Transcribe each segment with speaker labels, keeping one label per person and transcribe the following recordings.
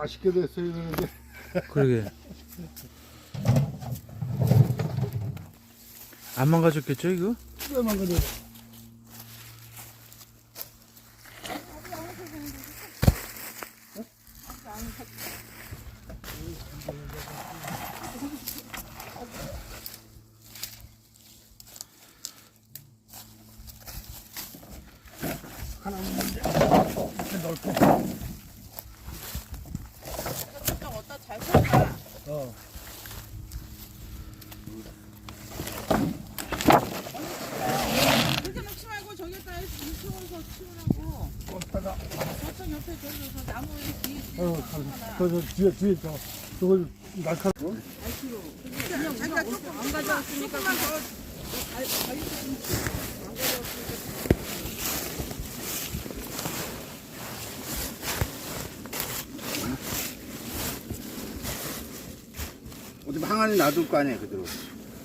Speaker 1: 맛있게 됐어야 되는데.
Speaker 2: 그러게. 안 망가졌겠죠 이거?
Speaker 1: 왜만 그래? 하나 먹는데 이렇게 넓게.
Speaker 3: 좀 어디다 잘 펴봐.
Speaker 1: 어.
Speaker 3: 그렇게 놓지 말고 저기다 이쪽에서 치우라고.
Speaker 1: 걷다가
Speaker 3: 저쪽 옆에 저기 저 나무 뒤에
Speaker 1: 어, 저, 저 뒤에 뒤에 저 저걸 날카.
Speaker 3: 그냥 자기가 조금 안 가져왔으니까 조금만 더
Speaker 4: 어디 항아리 놔둘 거 아니에요 그대로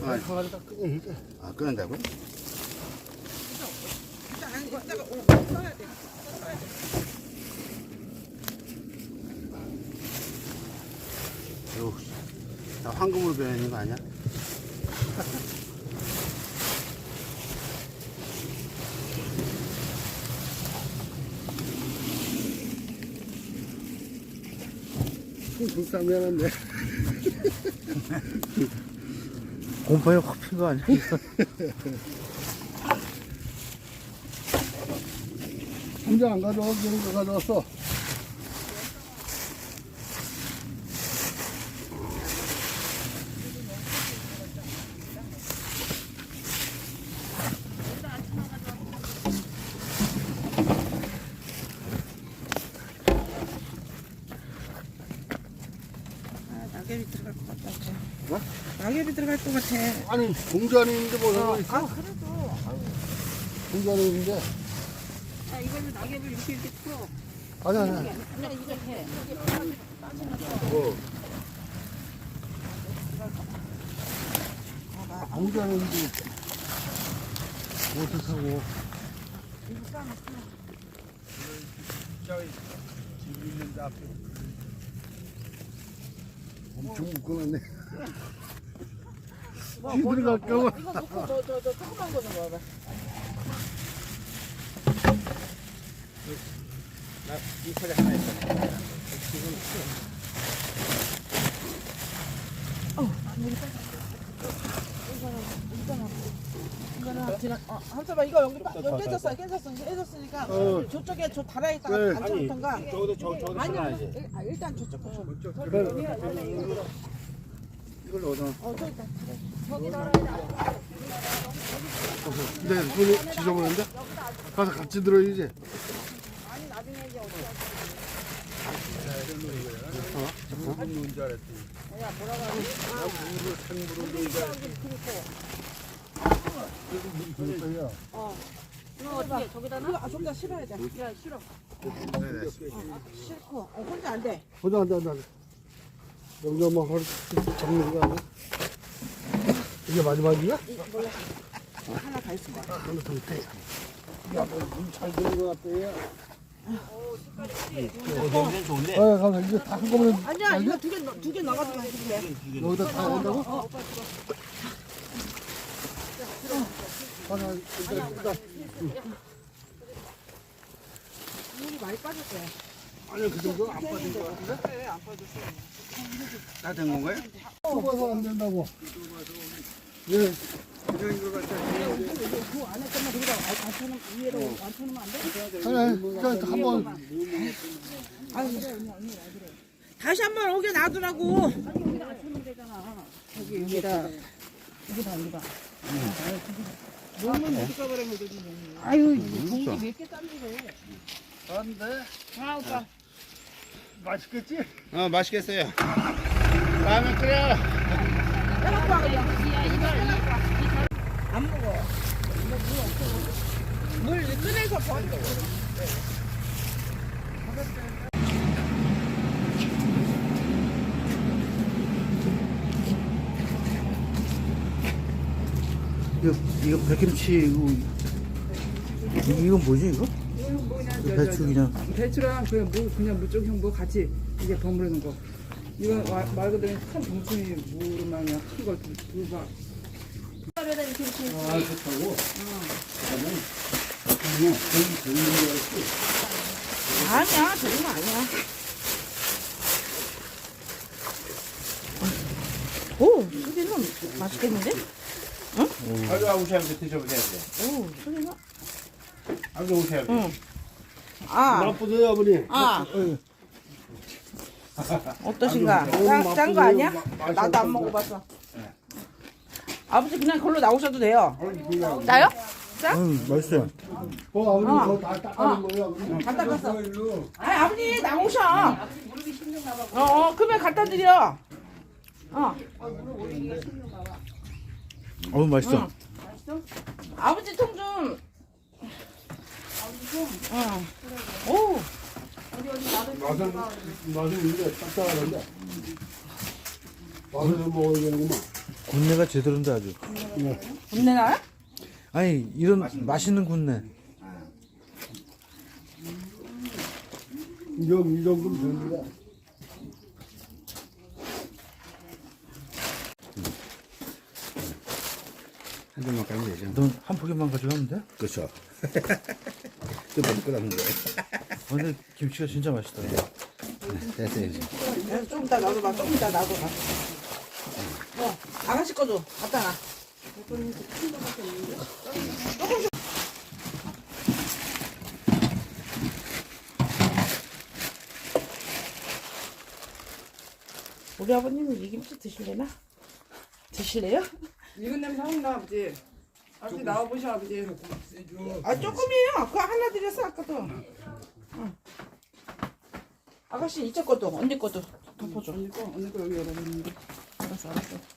Speaker 4: 항아리
Speaker 1: 항아리가 끄 이게.
Speaker 4: 아 끓는다고?
Speaker 3: 일단 안 이따가 오 써야 돼.
Speaker 4: 요, 다 황금으로 변하는 거 아니야?
Speaker 1: 불쌍미안한데.
Speaker 2: 곰팡이 확핀 거 아니야?
Speaker 1: 혼자 안 가져와 그런 거 가져왔어.
Speaker 3: 아, 낙엽이 들어갈 것 같다. 쟤.
Speaker 1: 뭐?
Speaker 3: 낙엽이 들어갈 것 같아.
Speaker 1: 아니 공주 안에 있는데 뭐
Speaker 3: 아,
Speaker 1: 하고 있어?
Speaker 3: 그래도
Speaker 1: 공주 안에 있는데.
Speaker 3: 아, 이걸로 낙엽을 이렇게 이렇게 풀어.
Speaker 1: 아니 아니. 아니.
Speaker 3: 그냥 이거 해.
Speaker 1: 어. 공주 안에 있는데 옷을 사고. 집 있는데 앞에 엄청 묶어놨네. 쥐 들어갈까 봐.
Speaker 3: 이거 놓고 저, 저, 저 조그만 거좀 넣어봐.
Speaker 4: 이 소리 하나 있어
Speaker 3: 이거는 지난, 어, 한서봐 이거 여기 빠- 여기 깨졌어, 깨졌어, 이제 깨졌으니까
Speaker 1: 어.
Speaker 3: 저쪽에 저 다라에다가
Speaker 1: 네.
Speaker 3: 앉혀놓던가.
Speaker 4: 저기도 저, 저기도
Speaker 3: 아니,
Speaker 4: 하나야지
Speaker 3: 일- 아, 일단 저쪽 거 좀.
Speaker 4: 이걸 넣어서
Speaker 3: 어, 저기 있다.
Speaker 1: 근데 손이 지저분한데? 가서 같이 들어야지. 그러니까요.
Speaker 3: 이거 어떻게 저기다 놔? 아, 저기다 실어야 돼. 야, 실어.
Speaker 4: 네네
Speaker 3: 싫고. 어, 혼자 안 돼.
Speaker 1: 혼자 앉아, 앉아. 여기 엄마 허리 잡는 거 아니야? 이게 마지막이야?
Speaker 3: 하나 다 있을 거야.
Speaker 1: 하나 더 있대. 야, 너물잘 되는 것 같아, 얘.
Speaker 4: 냄새 좋은데?
Speaker 1: 아, 가서 이제 다 한꺼번에
Speaker 3: 아니야, 이거 두 개, 넣- 두개 넣어가지고 하시면 돼.
Speaker 1: 여기다 다 한다고? 하나, 일단, 일단.
Speaker 3: 물이 많이 빠졌어요.
Speaker 1: 아니, 그 정도 안 빠진 거 같은데?
Speaker 3: 네, 안 빠졌어요.
Speaker 4: 다 된 건가요?
Speaker 1: 좁아서 안 된다고. 예.
Speaker 3: 그 안에 것만 거기다 앉혀놓으면, 위에로 앉혀놓으면 안 돼?
Speaker 1: 아니, 아니, 그러니까 한 번.
Speaker 3: 다시 한 번 오게 놔두라고. 여기 여기다 여기다 여기다. 몸은 어디 가 버리면 되지. 아유 공기 몇개 딴지래.
Speaker 1: 안 돼.
Speaker 3: 아 오빠.
Speaker 1: 맛있겠지?
Speaker 4: 어 맛있겠어요 라면 끓여
Speaker 3: 해놓고 와 그냥. 안 먹어. 물 꺼내서 버려.
Speaker 2: 이거 이거 백김치 이거 이- 이건 뭐지 이거? 배추 그냥
Speaker 5: 배추랑 그냥 무 그냥 무쪽형 뭐 같이
Speaker 3: 이게 버무리는 거. 이건 마- 말 그대로 큰 동충이 무르망이야. 큰걸 두박
Speaker 1: 아, 좋다고? 그냥 되는 거였지.
Speaker 3: 아니야, 저런 거 아니야. 오, 수기는 맛있겠는데?
Speaker 4: 아주 오셔야지 드셔보세요.
Speaker 3: 오, 수기는.
Speaker 4: 아주 오셔야지.
Speaker 3: 응. 아,
Speaker 1: 나쁘세요, 아버님.
Speaker 3: 아. 어떠신가? 짠. 거 아니야? 나도 안. 먹어봤어. 아버지 그냥 걸로 나오셔도 돼요. 나요?
Speaker 2: 응, 맛있어요.
Speaker 1: 어, 아버님,
Speaker 3: 어.
Speaker 1: 그거 다 닦아는 거예요, 아버님.
Speaker 3: 갖다 놨어. 아니 아버지 나오셔. 어, 어, 그러면 갖다 드려. 어,
Speaker 2: 어우, 맛있어.
Speaker 3: 응. 아버지 통 좀. 응. 오,
Speaker 1: 맛은, 맛은 딱딱하는데. 맛을 좀 먹어야 되는구만.
Speaker 2: 군내가 제대로인데 아주.
Speaker 3: 분내 나요?
Speaker 2: 아니, 이런 맛있는 군내.
Speaker 1: 이 정도, 이 정도면 되는데.
Speaker 4: 한 점만 까면 되죠.
Speaker 2: 넌 한 포기만 가져가면 돼?
Speaker 4: 그렇죠. 또 너무 끝나는 거예요.
Speaker 2: 아, 근데 김치가 진짜 맛있다.
Speaker 4: 됐어요, 이제.
Speaker 3: 네, 좀 이따 놔둬봐. 좀 이따 놔둬봐. 어, 아가씨 거도 갖다 놔. 우리 아버님은 이 김치 드실래나? 드실래요?
Speaker 5: 익은 냄새 확나 아버지. 아버지 나와 보셔 아버지.
Speaker 3: 아 조금이에요. 그거 하나 드렸어 아까도. 응. 아가씨 이쪽 것도 언니 것도 덮어줘.
Speaker 5: 언니 거 언니 거 여기 열어놨는데.
Speaker 3: 알았어 알았어.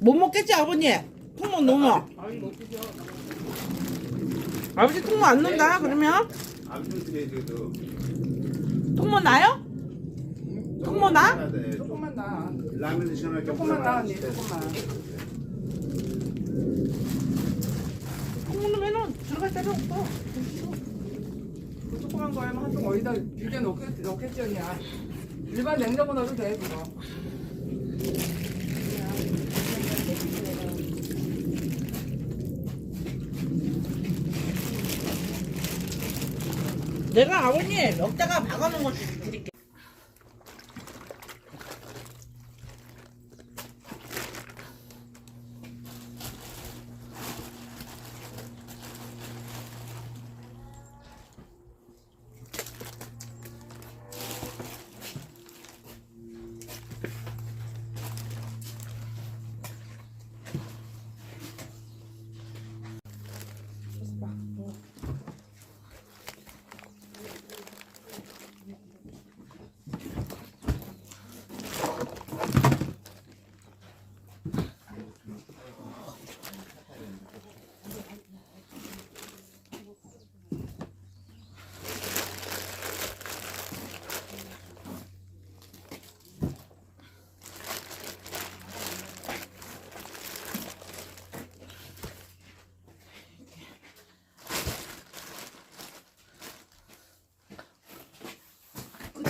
Speaker 3: 못 먹겠지 아버님? 통모 넣어. 아버지 통모 안 넣는다 그러면?
Speaker 4: 아무튼 드려도
Speaker 3: 통모 나요? 통모 나?
Speaker 5: 조금만 나.
Speaker 4: 라면 드시면
Speaker 5: 조금만 나 언니 조금만.
Speaker 3: 통모 넣으면은 들어갈 데가 없어.
Speaker 5: 그 조그만 거에만 한통 어디다 비벼 넣겠, 넣겠지 언니야. 일반 냉장고 넣어도 돼 그거.
Speaker 3: 내가 아버님 여기다가 박아놓은 거드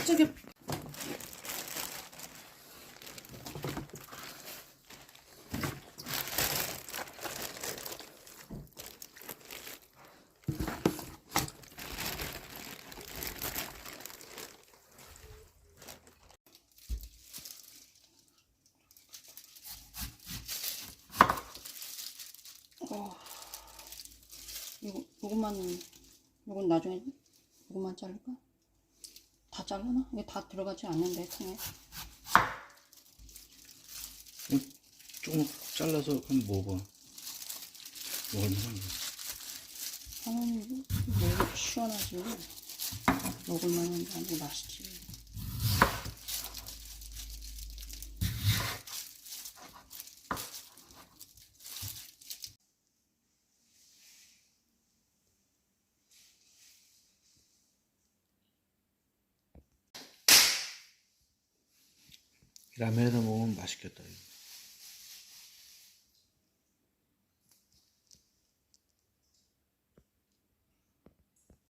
Speaker 3: 릴게. 저기
Speaker 6: 이거, 요것만, 요건 나중에, 요것만 자를까? 다 잘라나? 이게 다 들어가지 않는데, 통에.
Speaker 2: 조금 잘라서 한번 먹어. 먹을만한 거.
Speaker 6: 하나는 뭐 시원하지. 먹을만한 게 아니고 맛있지.
Speaker 2: 라면에다 먹으면 맛있겠다. 이거.